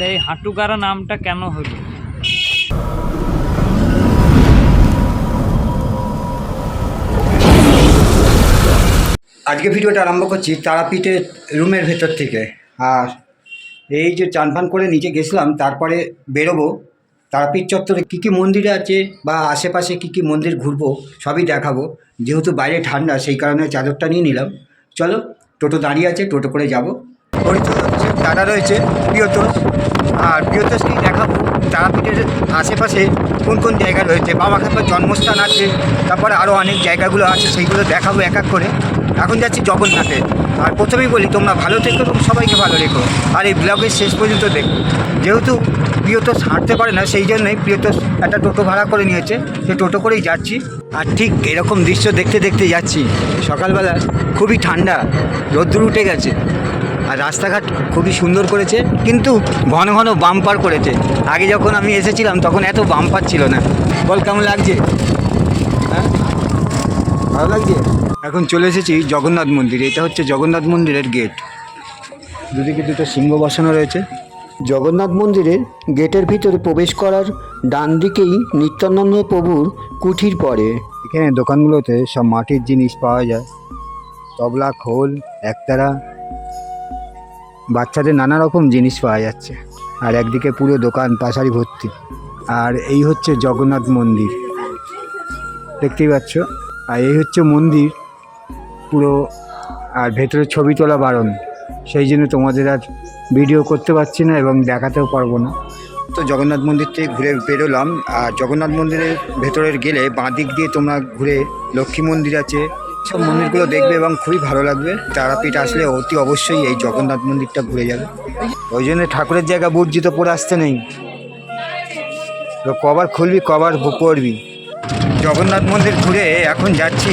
আচ্ছা এই হাঁটুগাড়া নামটা কেন হলো? আজকে ভিডিওটা আরম্ভ করছি তারাপীঠের রুমের ভেতর থেকে। আর এই যে চান ফান করে নিচে গেছিলাম, তারপরে বেরোবো। তারাপীঠ চত্বরে কী কী মন্দির আছে বা আশেপাশে কী কী মন্দির ঘুরবো, সবই দেখাবো। যেহেতু বাইরে ঠান্ডা, সেই কারণে চাদরটা নিয়ে নিলাম। চলো, টোটো দাঁড়িয়ে আছে, টোটো করে যাব। হচ্ছে দাদা রয়েছে প্রিয়তোষ আর প্রিয়তোষকেই দেখাবো, তারাপীঠের আশেপাশে কোন কোন জায়গা রয়েছে বাবা খাপার জন্মস্থান আছে, তারপরে আরও অনেক জায়গাগুলো আছে, সেইগুলো দেখাবো এক এক করে। এখন যাচ্ছি জগন্নাথে। আর প্রথমেই বলি, তোমরা ভালো থেকো এবং সবাইকে ভালো রেখো। আর এই ব্লগের শেষ পর্যন্ত দেখো। যেহেতু প্রিয়তোষ হাঁটতে পারে না, সেই জন্যই প্রিয়তোষ একটা টোটো ভাড়া করে নিয়েছে। সে টোটো করেই যাচ্ছি। আর ঠিক এরকম দৃশ্য দেখতে দেখতে যাচ্ছি। সকালবেলা খুবই ঠান্ডা, রোদ্দুর উঠে গেছে। আর রাস্তাঘাট খুবই সুন্দর করেছে কিন্তু ঘন ঘন বাম্পার করেছে। আগে যখন আমি এসেছিলাম তখন এত বাম্পার ছিল না। বল কেমন লাগছে? হ্যাঁ? ভালো লাগছে? এখন চলে এসেছি জগন্নাথ মন্দির। এটা হচ্ছে জগন্নাথ মন্দিরের গেট দুদিকে দুটো সিংহ বসানো রয়েছে। জগন্নাথ মন্দিরের গেটের ভিতরে প্রবেশ করার ডান দিকেই নিত্যানন্দ প্রভুর কুঠির পড়ে। এখানে দোকানগুলোতে সব মাটির জিনিস পাওয়া যায়। তবলা খোল একতারা বাচ্চাদের নানা রকম জিনিস পাওয়া যাচ্ছে। আর একদিকে পুরো দোকান, পাশারি ভর্তি। আর এই হচ্ছে জগন্নাথ মন্দির। দেখতেই পাচ্ছ? আর এই হচ্ছে মন্দির, পুরো, আর ভেতরে ছবি তোলা বারণ। সেই জন্য তোমাদের আর ভিডিও করতে পারছি না এবং দেখাতেও পারব না। তো জগন্নাথ মন্দির থেকে ঘুরে বেরোলাম। আর জগন্নাথ মন্দিরের ভেতরের গেলে বাঁ দিক দিয়ে তোমরা ঘুরে লক্ষ্মী মন্দির আছে সব মন্দিরগুলো দেখবে এবং খুবই ভালো লাগবে। তারাপীঠ আসলে অতি অবশ্যই এই জগন্নাথ মন্দিরটা ঘুরে যাবে। ওই জন্য ঠাকুরের জায়গা বুর্জিত পরে আসতে নেই। তো কবার খুলবি, কবার পড়বি। জগন্নাথ মন্দির ঘুরে এখন যাচ্ছি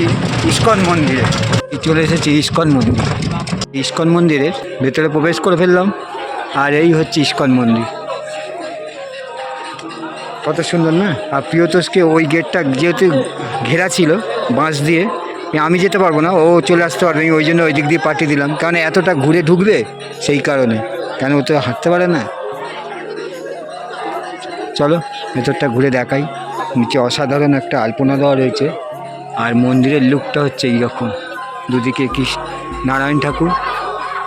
ইস্কন মন্দিরে। চলে এসেছি ইস্কন মন্দির। ইস্কন মন্দিরের ভেতরে প্রবেশ করে ফেললাম, আর এই হচ্ছে ইস্কন মন্দির। কত সুন্দর না? আর প্রিয়তোষকে ওই গেটটা যেহেতু ঘেরা ছিল, বাঁশ দিয়ে আমি যেতে পারব না। ও চলে আসতে পারবে ওই জন্য ওই দিক দিয়ে পাঠিয়ে দিলাম। কারণ এতটা ঘুরে ঢুকবে সেই কারণে। কেন ও তো হাঁটতে পারে না? চলো, ভেতরটা ঘুরে দেখাই। নিচে অসাধারণ একটা আলপনা দেওয়া রয়েছে। আর মন্দিরের লুকটা হচ্ছে এইরকম। দুদিকে কি নারায়ণ ঠাকুর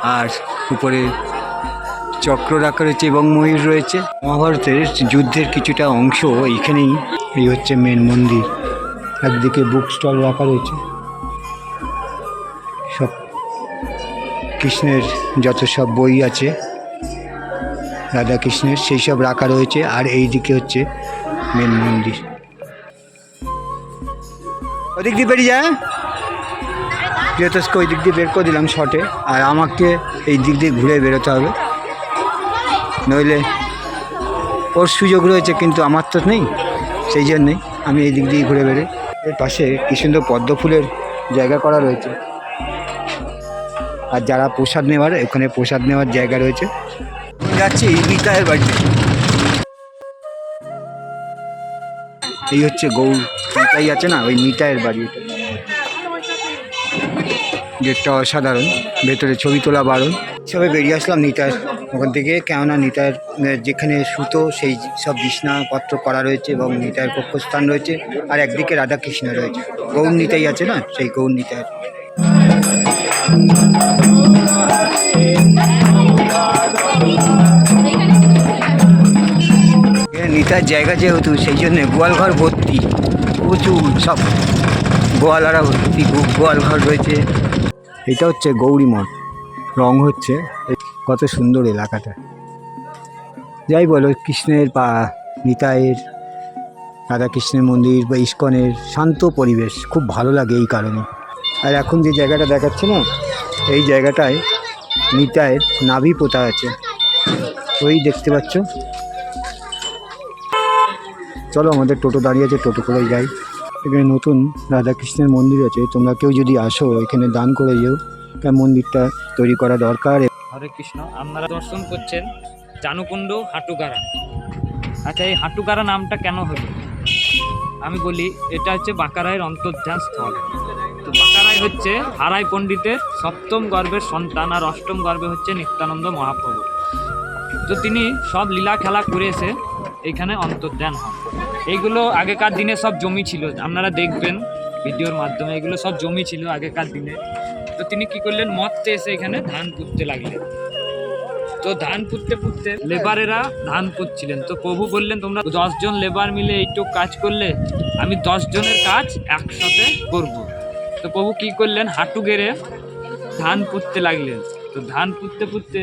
আর উপরে চক্র রাখা রয়েছে এবং ময়ূর রয়েছে। মহাভারতের যুদ্ধের কিছুটা অংশ এইখানেই। এই হচ্ছে মেন মন্দির। একদিকে বুক স্টল রাখা রয়েছে। কৃষ্ণের যত সব বই আছে, রাধা কৃষ্ণের সেই সব রাখা রয়েছে, আর এই দিকে হচ্ছে মেন মন্দির। ওদিক দিয়ে বেরিয়ে যায় প্রিয়তোষকে ওই দিক দিয়ে বের করে দিলাম শটে আর আমাকে এই দিক দিয়ে ঘুরে বেরোতে হবে। নইলে ওর সুযোগ রয়েছে, কিন্তু আমার তো নেই। সেই জন্যেই আমি এই দিক দিয়ে ঘুরে বেরোই। এর পাশে কি সুন্দর পদ্ম ফুলের জায়গা করা রয়েছে। আর যারা প্রসাদ নেওয়ার, ওখানে প্রসাদ নেওয়ার জায়গা রয়েছে। যাচ্ছি নিতায়ের বাড়িতে। এই হচ্ছে গৌর। নিতাই আছে না? ওই নিতায়ের বাড়ি গেটটা অসাধারণ। ভেতরে ছবি তোলা বারণ সবে বেরিয়ে আসলাম নিতার ওখান থেকে কেননা নিতার যেখানে সুতো, সেই সব বিছনাপত্র করা রয়েছে এবং নিতায়ের কক্ষস্থান রয়েছে। আর একদিকে রাধাকৃষ্ণ রয়েছে। গৌর নিতাই আছে না? সেই গৌর নিতায়ের নিতার জায়গা যেহেতু, সেই জন্যে গোয়ালঘর ভর্তি। প্রচুর সব গোয়ালারা ভর্তি গোয়ালঘর রয়েছে। এটা হচ্ছে গৌরী মঠ। রং হচ্ছে, কত সুন্দর এলাকাটা। যাই বলো, কৃষ্ণের পা, নিতাইয়ের, রাধাকৃষ্ণের মন্দির বা ইস্কনের শান্ত পরিবেশ, খুব ভালো লাগে এই কারণে। আর এখন যে জায়গাটা দেখাচ্ছে না, এই জায়গাটায় নিতাইয়ের নাভি পোতা আছে। ওই দেখতে পাচ্ছ? চলো আমাদের টোটো দাঁড়িয়ে আছে, টোটো করে যাই। এখানে নতুন রাধাকৃষ্ণের মন্দির আছে, তোমরা কেউ যদি আসো, এখানে দান করে যেও। কারণ মন্দিরটা তৈরি করা দরকার। হরে কৃষ্ণ, আপনারা দর্শন করছেন জানুকুণ্ড হাঁটুগাড়া আচ্ছা এই হাঁটুগাড়া নামটা কেন হলো? আমি বলি, এটা হচ্ছে বাঁকারায়ের অন্তর্ধান স্থল। তো বাঁকারায় হচ্ছে হারাই পণ্ডিতের সপ্তম গর্ভের সন্তান আর অষ্টম গর্ভে হচ্ছে নিত্যানন্দ মহাপ্রভু। তো তিনি সব লীলা খেলা করে এসে এখানে অন্তর্ধান হন। এইগুলো আগেকার দিনে সব জমি ছিল, আপনারা দেখবেন ভিডিওর মাধ্যমে এগুলো সব জমি ছিল আগেকার দিনে। তো তিনি কি করলেন মরতে এসে এখানে ধান পুঁততে লাগলেন। তো ধান পুঁততে পুঁততে লেবারেরা ধান পুঁতছিলেন। তো প্রভু বললেন, তোমরা দশজন লেবার মিলে এইটুক কাজ করলে আমি দশ জনের কাজ একসাথে করব। তো প্রভু কি করলেন, হাঁটু গেড়ে ধান পুঁততে লাগলেন। তো ধান পুঁততে পুঁততে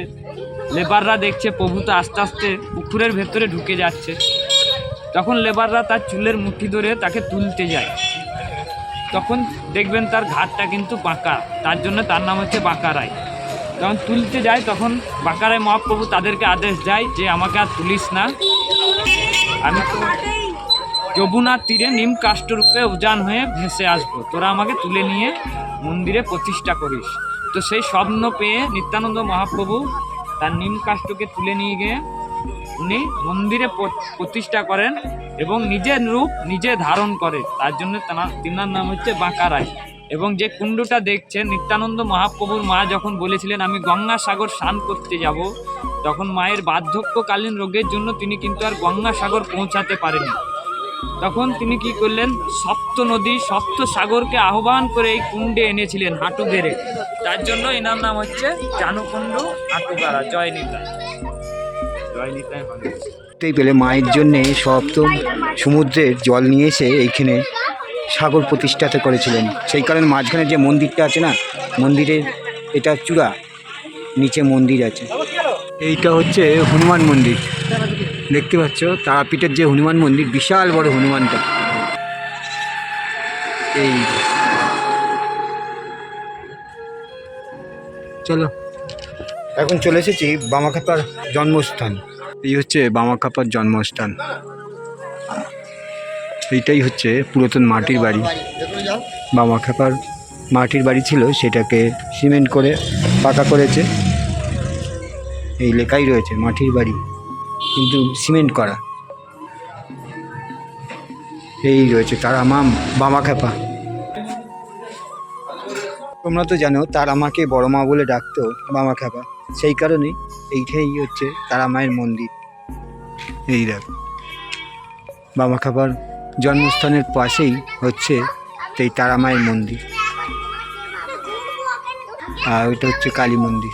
লেবাররা দেখছে, প্রভু তো আস্তে আস্তে পুকুরের ভেতরে ঢুকে যাচ্ছে। তখন লেবাররা তার চুলের মুঠি ধরে তাকে তুলতে যায়। তখন দেখবেন তার ঘাটটা কিন্তু বাঁকা, তার জন্য তার নাম হচ্ছে বাঁকারায় যখন তুলতে যায়, তখন বাঁকারায় মহাপ্রভু তাদেরকে আদেশ দেয় যে, আমাকে আর তুলিস না। আমি তো যমুনার তীরে নিম কাষ্ঠরূপে উজান হয়ে ভেসে আসব। তোরা আমাকে তুলে নিয়ে মন্দিরে প্রতিষ্ঠা করিস। তো সেই স্বপ্ন পেয়ে নিত্যানন্দ মহাপ্রভু তার নিম কাষ্ঠকে তুলে নিয়ে গিয়ে উনি মন্দিরে প্রতিষ্ঠা করেন এবং নিজের রূপ নিজে ধারণ করে। তার জন্য তিনার নাম হচ্ছে বাঁকারায় এবং যে কুণ্ডটা দেখছেন, নিত্যানন্দ মহাপ্রভুর মা যখন বলেছিলেন, আমি গঙ্গা সাগর স্নান করতে যাব, তখন মায়ের বার্ধক্যকালীন রোগের জন্য তিনি কিন্তু আর গঙ্গা সাগর পৌঁছাতে পারেনি তখন তিনি কি করলেন, সপ্ত নদী, সপ্ত সাগরকে আহ্বান করে এই কুণ্ডে এনেছিলেন হাঁটু গেড়ে। তার জন্য এনার নাম হচ্ছে জানুকুণ্ড হাঁটুগাড়া জয় মানুষ দেখতেই পেলে মায়ের জন্যে সপ্তম সমুদ্রের জল নিয়ে এসে এইখানে সাগর প্রতিষ্ঠাতে করেছিলেন। সেই কারণে মাঝখানে যে মন্দিরটা আছে না, মন্দিরের এটা চূড়া, নিচে মন্দির আছে। এইটা হচ্ছে হনুমান মন্দির। দেখতে পাচ্ছ, তারাপীঠের যে হনুমান মন্দির, বিশাল বড় হনুমানটা। এই চলো। এখন চলে এসেছি বামাখাপার জন্মস্থান। এই হচ্ছে বামাখাপার জন্মস্থান। এইটাই হচ্ছে পুরাতন মাটির বাড়ি। বামাখাপার মাটির বাড়ি ছিল, সেটাকে সিমেন্ট করে পাকা করেছে। এই লেখাই রয়েছে, মাটির বাড়ি, কিন্তু সিমেন্ট করা। এই রয়েছে তার মাম বামাখাপা তোমরা তো জানো, তার আমাকে বড় মা বলে ডাকতো বামা খাপা সেই কারণে এইটাই হচ্ছে তারা মায়ের মন্দির। এই দেখ বামা খাপার জন্মস্থানের পাশেই হচ্ছে এই তারা মায়ের মন্দির। আর ওইটা হচ্ছে কালী মন্দির।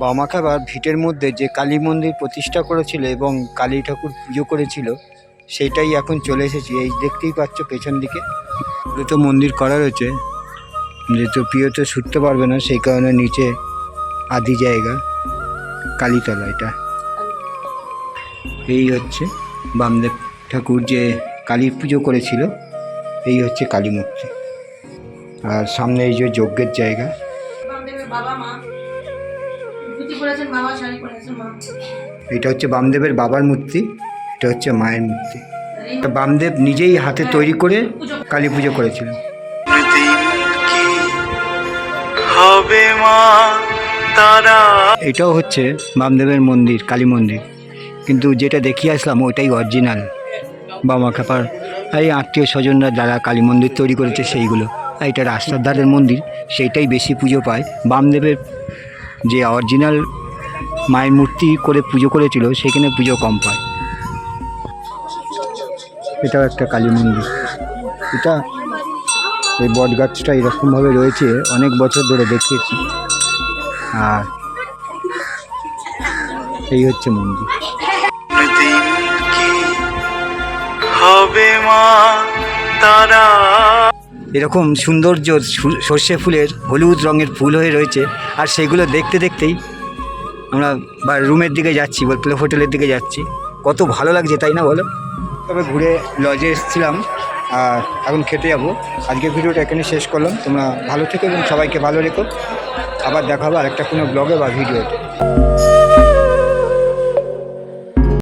বামা খাবার ভিটের মধ্যে যে কালী মন্দির প্রতিষ্ঠা করেছিল এবং কালী ঠাকুর পুজো করেছিল সেটাই এখন চলে এসেছি। এই দেখতেই পাচ্ছ পেছন দিকে। তো মন্দির করা রয়েছে। যেহেতু প্রিয় তো ছুটতে পারবে না সেই কারণে নিচে আদি জায়গা কালীতলা এটা। এই হচ্ছে বামদেব ঠাকুর যে কালী পুজো করেছিল এই হচ্ছে কালী মূর্তি। আর সামনে এই যে যজ্ঞের জায়গা। এটা হচ্ছে বামদেবের বাবার মূর্তি। এটা হচ্ছে মায়ের মূর্তি। বামদেব নিজেই হাতে তৈরি করে কালী পুজো করেছিলেন। তারা। এটাও হচ্ছে বামদেবের মন্দির কালী মন্দির। কিন্তু যেটা দেখিয়ে আসলাম ওইটাই অরিজিনাল বামা খাপার এই আত্মীয় স্বজনরা যারা কালী মন্দির তৈরি করেছে সেইগুলো। আর এটা রাস্তার ধারের মন্দির সেইটাই বেশি পুজো পায়। বামদেবের যে অরিজিনাল মায়ের মূর্তি করে পুজো করেছিল সেখানে পুজো কম পায়। এটাও একটা কালী মন্দির। এটা এই বট গাছটা এরকমভাবে রয়েছে অনেক বছর ধরে দেখিয়েছি। আর এই হচ্ছে মন্দির। এরকম সৌন্দর্য সর্ষে ফুলের হলুদ রঙের ফুল হয়ে রয়েছে আর সেগুলো দেখতে দেখতেই আমরা বা রুমের দিকে যাচ্ছি বলতে হোটেলের দিকে যাচ্ছি। কত ভালো লাগছে তাই না বলো? তবে ঘুরে লজে এসেছিলাম, আর এখন খেতে যাব। আজকের ভিডিওটা এখানে শেষ করলাম। তোমরা ভালো থেকো এবং সবাইকে ভালো রেখো। আবার দেখাবো আর একটা কোনো ব্লগে বা ভিডিওতে